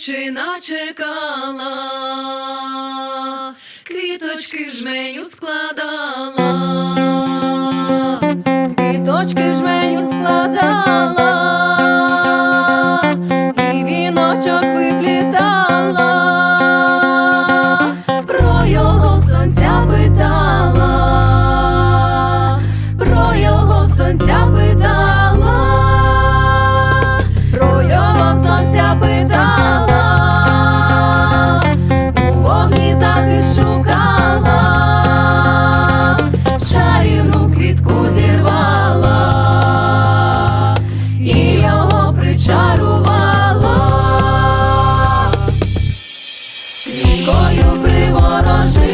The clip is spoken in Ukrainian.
дівчина чекала, квіточки жменю складала, квіточки жменю складала, і віночок. хороший.